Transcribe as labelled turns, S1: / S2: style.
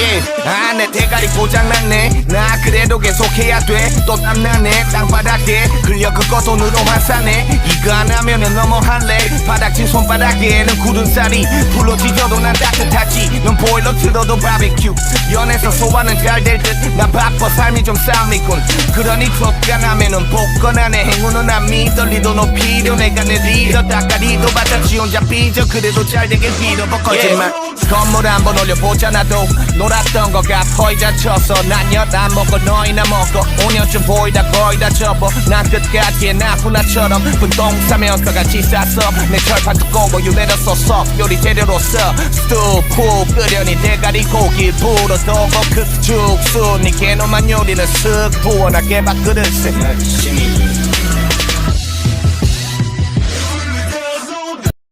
S1: 예아내 대가리 고장났네. 나 그래도 계속해야 돼또 땀나네. 땅바닥에 근력 그거 돈으로 환산해 이거 안 하면은 넘어할래. 바닥진 손바닥에는 굳은 쌀이 불로 지져도 난 따뜻하지. 넌 보일러 틀어도 바비큐. 연애서 소화는 잘 될 듯. 난 바빠 삶이 좀 싸움이군. 그러니 쫓겨나면은 복권하네 행운은 안 믿어. 리더는 필요. 내가 내 리더 닭다리도 받았지. 혼자 삐져. 그래도 잘 되길 빌어 뭐 거짓말. 건물 한번 올려보자 나도 놀았던 거가 포이자 쳐서 난엿안 먹고 너희나 먹고 5년쯤 보이다 거의 다 접어. 난 끝까지 나훈아처럼. 분동 싸면서 같이 쌌어. 내 철판 두꺼워 soft 요리 재료로 써. 스투 푹 끓여니 대가리 고기 불어도고 그 죽순 니 개놈한 요리는 쓱. 부어나게 밥그릇에
S2: 열심히